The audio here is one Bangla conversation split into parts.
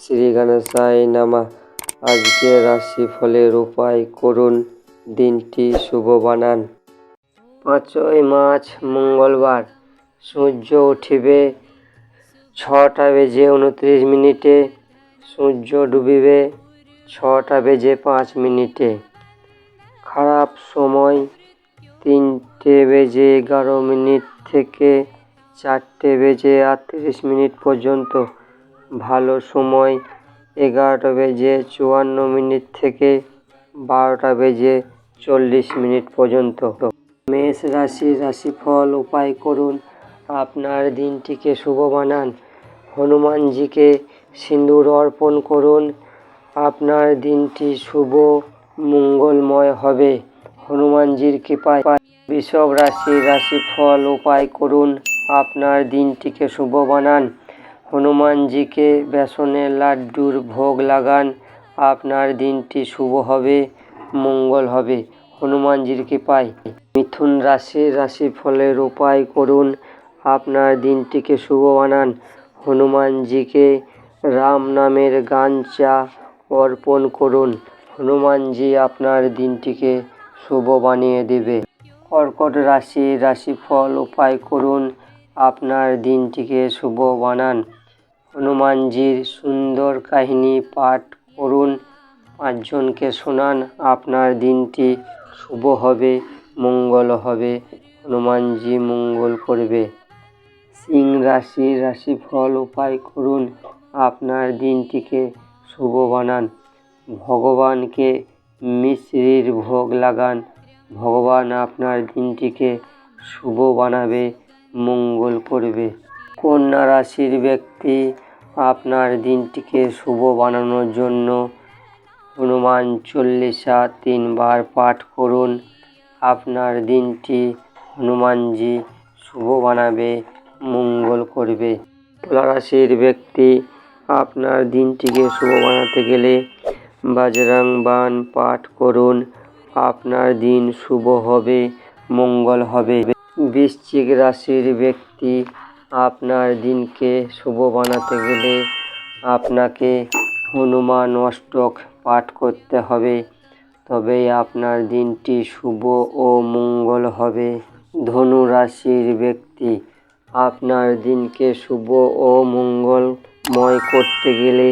শ্রী গণেশায় নামা। আজকে রাশিফলের উপায় করুন দিনটি শুভ বানান। পাঁচই মার্চ, মঙ্গলবার, সূর্য উঠিবে, ছটা বেজে উনত্রিশ মিনিটে, সূর্য ডুবিবে, ছটা বেজে পাঁচ মিনিটে। খারাপ সময়, তিনটে বেজে এগারো মিনিট থেকে চারটে বেজে আটত্রিশ মিনিট পর্যন্ত। ভালো সময় এগারোটা বেজে চুয়ান্ন মিনিট থেকে বারোটা বেজে চল্লিশ মিনিট পর্যন্ত। মেষ রাশির রাশিফল উপায় করুন। আপনার দিনটিকে শুভ বানান। হনুমানজিকে সিঁদুর অর্পণ করুন। আপনার দিনটি শুভ, মঙ্গলময় হবে। হনুমানজির কৃপায় বৃষভ রাশির রাশিফল উপায় করুন। আপনার দিনটিকে শুভ বানান। হনুমানজিকে বেসনের লাড্ডুর ভোগ লাগান, আপনার দিনটি শুভ হবে, মঙ্গল হবে। হনুমানজির কৃপায়। মিথুন রাশির রাশিফলের উপায় করুন, আপনার দিনটিকে শুভ বানান। হনুমানজিকে রাম নামের গাঞ্চা অর্পণ করুন। হনুমানজি আপনার দিনটিকে শুভ বানিয়ে দেবে। কর্কট রাশির রাশিফল উপায় করুন আপনার দিনটিকে শুভ বানান। হনুমানজির সুন্দর কাহিনী পাঠ করুন। পাঁচজনকে শোনান, আপনার দিনটি শুভ হবে, মঙ্গল হবে, হনুমানজি মঙ্গল করবে। সিং রাশির রাশিফল উপায় করুন, আপনার দিনটিকে শুভ বানান। ভগবানকে মিশ্রির ভোগ লাগান। ভগবান আপনার দিনটিকে শুভ বানাবে। মঙ্গল করবে। কন্যা রাশির ব্যক্তি, আপনার দিনটিকে শুভ বানানোর জন্য হনুমান চল্লিশা তিনবার পাঠ করুন। আপনার দিনটি হনুমানজি শুভ বানাবে, মঙ্গল করবে। তুলা রাশির ব্যক্তি, আপনার দিনটিকে শুভ বানাতে গেলে বাজরাং বান পাঠ করুন। আপনার দিন শুভ হবে, মঙ্গল হবে। বৃশ্চিক রাশির ব্যক্তি আপনার দিনকে শুভ বানাতে গেলে আপনাকে হনুমান অষ্টক পাঠ করতে হবে। তবেই আপনার দিনটি শুভ ও মঙ্গল হবে। ধনু রাশির ব্যক্তি, আপনার দিনকে শুভ ও মঙ্গলময় করতে গেলে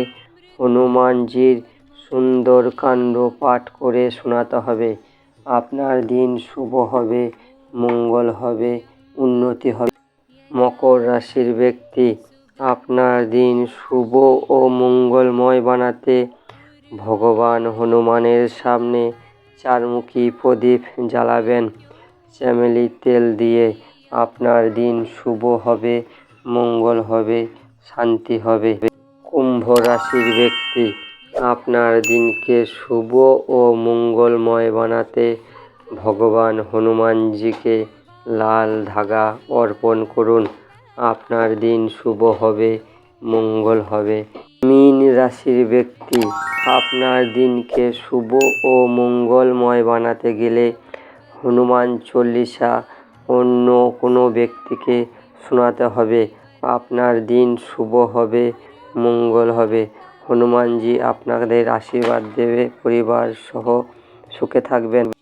হনুমানজির সুন্দর কাণ্ড পাঠ করে শোনাতে হবে। আপনার দিন শুভ হবে। মঙ্গল হবে, উন্নতি হবে। মকর রাশির ব্যক্তি আপনার দিন শুভ ও মঙ্গলময় বানাতে ভগবান হনুমানের সামনে চারমুখী প্রদীপ জ্বালাবেন। চ্যামেলি তেল দিয়ে আপনার দিন শুভ হবে, মঙ্গল হবে, শান্তি হবে। কুম্ভ রাশির ব্যক্তি আপনার দিনকে শুভ ও মঙ্গলময় বানাতে ভগবান হনুমানজিকে লাল ধাগা অর্পণ করুন। আপনার দিন শুভ হবে, মঙ্গল হবে। মীন রাশির ব্যক্তি, আপনার দিনকে শুভ ও মঙ্গলময় বানাতে গেলে হনুমান চল্লিশা অন্য কোনো ব্যক্তিকে শোনাতে হবে। আপনার দিন শুভ হবে, মঙ্গল হবে। হনুমানজি আপনাদের আশীর্বাদ দেবে পরিবার সহ সুখে থাকবেন।